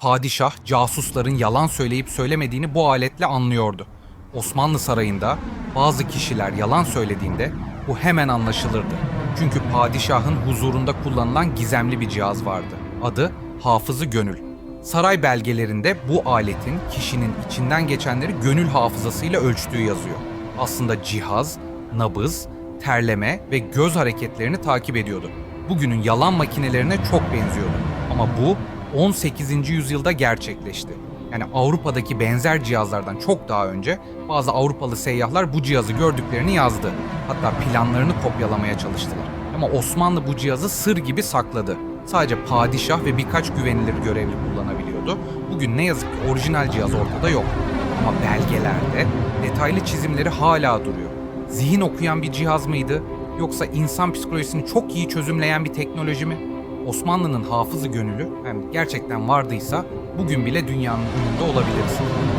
Padişah casusların yalan söyleyip söylemediğini bu aletle anlıyordu. Osmanlı sarayında bazı kişiler yalan söylediğinde bu hemen anlaşılırdı. Çünkü padişahın huzurunda kullanılan gizemli bir cihaz vardı. Adı Hafızı Gönül. Saray belgelerinde bu aletin kişinin içinden geçenleri gönül hafızasıyla ölçtüğü yazıyor. Aslında cihaz, nabız, terleme ve göz hareketlerini takip ediyordu. Bugünün yalan makinelerine çok benziyordu. Ama bu 18. yüzyılda gerçekleşti. Yani Avrupa'daki benzer cihazlardan çok daha önce bazı Avrupalı seyyahlar bu cihazı gördüklerini yazdı. Hatta planlarını kopyalamaya çalıştılar. Ama Osmanlı bu cihazı sır gibi sakladı. Sadece padişah ve birkaç güvenilir görevli kullanabiliyordu. Bugün ne yazık ki orijinal cihaz ortada yok. Ama belgelerde detaylı çizimleri hala duruyor. Zihin okuyan bir cihaz mıydı? Yoksa insan psikolojisini çok iyi çözümleyen bir teknoloji mi? Osmanlı'nın hafızı gönülü yani gerçekten vardıysa bugün bile dünyanın önünde olabiliriz.